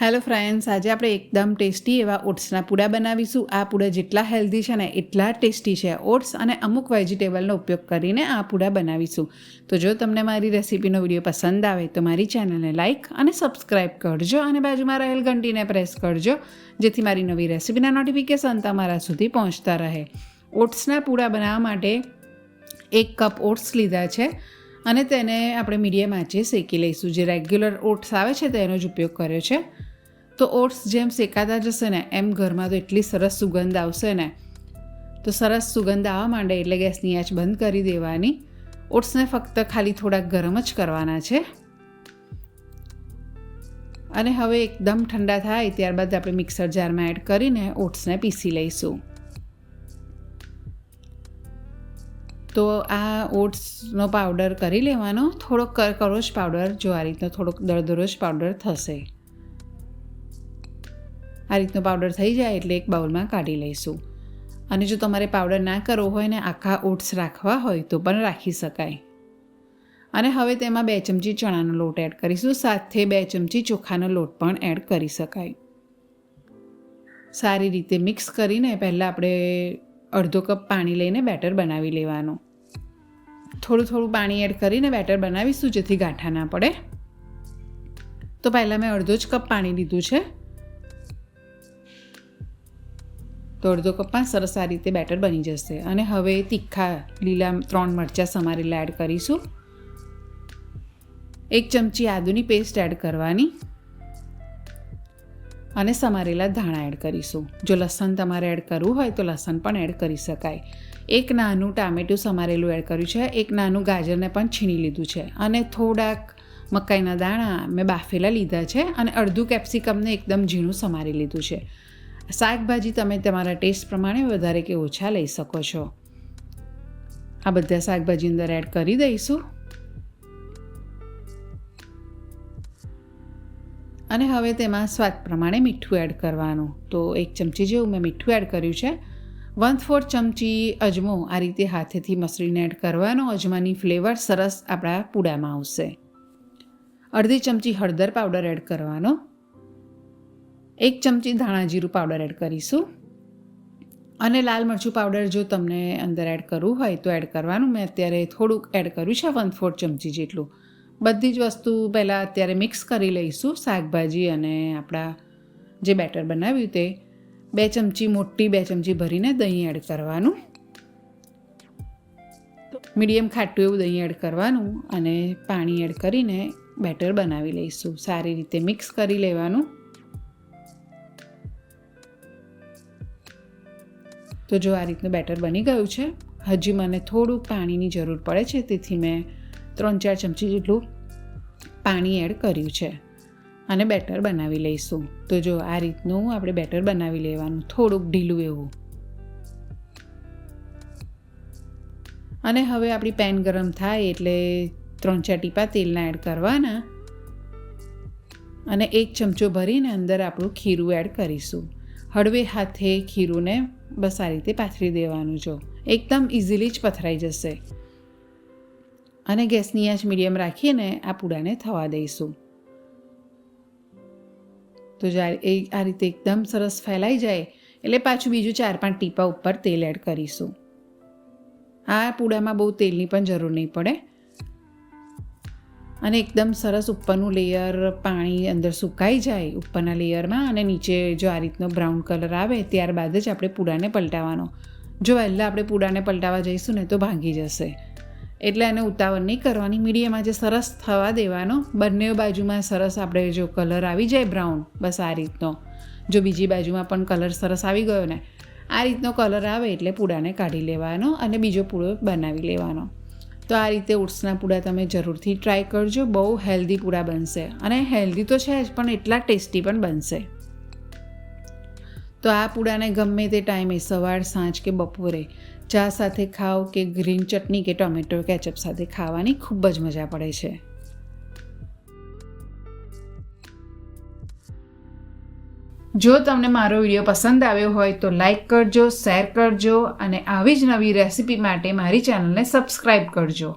Hello friends, આજે આપણે એકદમ ટેસ્ટી એવા ઓટ્સના પૂડા બનાવીશું. આ પૂડા જેટલા હેલ્ધી છે ને એટલા ટેસ્ટી છે ઓટ્સ અને અમુક વેજીટેબલનો ઉપયોગ કરીને આ પૂડા બનાવીશું. તો જો તમને મારી રેસીપીનો વીડિયો પસંદ આવે તો મારી ચેનલને લાઇક અને સબસ્ક્રાઇબ કરજો અને બાજુમાં રહેલ ઘંટીને પ્રેસ કરજો, જેથી મારી નવી રેસીપીના નોટિફિકેશન તમારા સુધી પહોંચતા રહે. ઓટ્સના પૂડા બનાવવા માટે એક કપ ઓટ્સ લીધા છે. અને તેને આપણે મીડિયમ આંચે શેકી લઈશું. જે રેગ્યુલર ઓટ્સ આવે છે તેનો જ ઉપયોગ કર્યો છે. તો ઓટ્સ જેમ શેકાતા જશે ને, એમ ઘરમાં તો એટલી સરસ સુગંધ આવશે ને. તો સરસ સુગંધ આવવા માંડે એટલે ગેસની આંચ બંધ કરી દેવાની. ઓટ્સને ફક્ત ખાલી થોડાક ગરમ જ કરવાના છે. અને હવે એકદમ ઠંડા થાય, ત્યારબાદ આપણે મિક્સર જારમાં એડ કરીને ઓટ્સને પીસી લઈશું. તો આ ઓટ્સનો પાવડર કરી લેવાનો. થોડોક કરકરોશ પાવડર જો આ રીતનો થોડોક દળદરોશ પાવડર થશે. આ રીતનો પાવડર થઈ જાય એટલે એક બાઉલમાં કાઢી લઈશું. અને જો તમારે પાવડર ના કરવો હોય ને આખા ઓટ્સ રાખવા હોય તો પણ રાખી શકાય. અને હવે તેમાં બે ચમચી ચણાનો લોટ એડ કરીશું. સાથે બે ચમચી ચોખાનો લોટ પણ એડ કરી શકાય. સારી રીતે મિક્સ કરીને પહેલાં આપણે અડધો કપ પાણી લઈને બેટર બનાવી લેવાનું. થોડું થોડું પાણી એડ કરીને બેટર બનાવીશું જેથી ગાંઠા ના પડે. તો પહેલાં મેં અડધો જ કપ પાણી લીધું છે. તો અડધો કપમાં સરસ આ રીતે બેટર બની જશે. અને હવે તીખા લીલા ત્રણ મરચાં સમારેલા એડ કરીશું. એક ચમચી આદુની પેસ્ટ એડ કરવાની. અને સમારેલા ધાણા એડ કરીશું. જો લસણ તમારે એડ કરવું હોય તો લસણ પણ એડ કરી શકાય. એક નાનું ટામેટું સમારેલું એડ કર્યું છે. એક નાનું ગાજરને પણ છીણી લીધું છે. અને થોડાક મકાઈના દાણા મેં બાફેલા લીધા છે અને અડધું કેપ્સિકમને એકદમ ઝીણું સમારી લીધું છે. શાકભાજી તમે તમારા ટેસ્ટ પ્રમાણે વધારે કે ઓછા લઈ શકો છો. આ બધા શાકભાજી અંદર એડ કરી દઈશું. અને હવે તેમાં સ્વાદ પ્રમાણે મીઠું એડ કરવાનું. તો એક ચમચી જેવું મેં મીઠું એડ કર્યું છે. વન ફોર્થ ચમચી અજમો આ રીતે હાથેથી મસળીને એડ કરવાનો. અજમાની ફ્લેવર સરસ આપણા પૂડામાં આવશે. અડધી ચમચી હળદર પાવડર એડ કરવાનો. એક ચમચી ધાણા જીરું પાવડર એડ કરીશું. અને લાલ મરચું પાવડર જો તમને અંદર એડ કરવું હોય તો એડ કરવાનું. મેં અત્યારે થોડુંક એડ કર્યું છે વન ફોર્થ ચમચી જેટલું. બધી જ વસ્તુ પહેલાં અત્યારે મિક્સ કરી લઈશું. શાકભાજી અને આપણા જે બેટર બનાવ્યું તે બે ચમચી મોટી, બે ચમચી ભરીને દહીં એડ કરવાનું. મીડિયમ ખાટું એવું દહીં એડ કરવાનું અને પાણી એડ કરીને બેટર બનાવી લઈશું. સારી રીતે મિક્સ કરી લેવાનું. તો જો આ રીતનું બેટર બની ગયું છે, હજી મને થોડુંક પાણીની જરૂર પડે છે, તેથી મેં ત્રણ ચાર ચમચી જેટલું પાણી એડ કર્યું છે. અને બેટર બનાવી લઈશું. તો જો આ રીતનું આપણે બેટર બનાવી લેવાનું, થોડુંક ઢીલું એવું. અને હવે આપણી પેન ગરમ થાય એટલે ત્રણ ચાર ટીપા તેલના એડ કરવાના. અને એક ચમચો ભરીને અંદર આપણું ખીરું એડ કરીશું. હળવે હાથે ખીરુંને બસ આ રીતે પાથરી દેવાનું જો. એકદમ ઇઝીલી જ પથરાઈ જશે. અને ગેસની આંચ મીડિયમ રાખીને આ પૂડાને થવા દઈશું. તો જ્યારે એ આ રીતે એકદમ સરસ ફેલાઈ જાય, એટલે પાછું બીજું ચાર પાંચ ટીપા ઉપર તેલ એડ કરીશું. આ પૂડામાં બહુ તેલની પણ જરૂર નહીં પડે. અને એકદમ સરસ ઉપરનું લેયર પાણી અંદર સુકાઈ જાય ઉપરના લેયરમાં અને નીચે જો આ રીતનો બ્રાઉન કલર આવે ત્યારબાદ જ આપણે પૂડાને પલટાવવાનો. જો વહેલા આપણે પૂડાને પલટાવવા જઈશું ને તો ભાંગી જશે. એટલે એને ઉતાવળ નહીં કરવાની. મીડિયમમાં જે સરસ થવા દેવાનો. બંને બાજુમાં સરસ આપણે જો કલર આવી જાય બ્રાઉન, બસ આ રીતનો. જો બીજી બાજુમાં પણ કલર સરસ આવી ગયો ને, આ રીતનો કલર આવે એટલે પૂડાને કાઢી લેવાનો અને બીજો પૂડો બનાવી લેવાનો. તો આ રીતે ઓટ્સના પૂડા તમે જરૂરથી ટ્રાય કરજો. બહુ હેલ્ધી પૂડા બનશે. અને હેલ્ધી તો છે જ, પણ એટલા ટેસ્ટી પણ બનશે. તો આ પૂડાને ગમે તે ટાઈમે સવાર, સાંજ કે બપોરે ચા સાથે ખાઓ કે ગ્રીન ચટણી કે ટોમેટો કેચઅપ સાથે ખાવાની ખૂબ જ મજા પડે છે. જો તમને મારો વીડિયો પસંદ આવ્યો હોય તો લાઈક કરજો, શેર કરજો અને આવી જ નવી રેસિપી માટે મારી ચેનલને સબસ્ક્રાઈબ કરજો.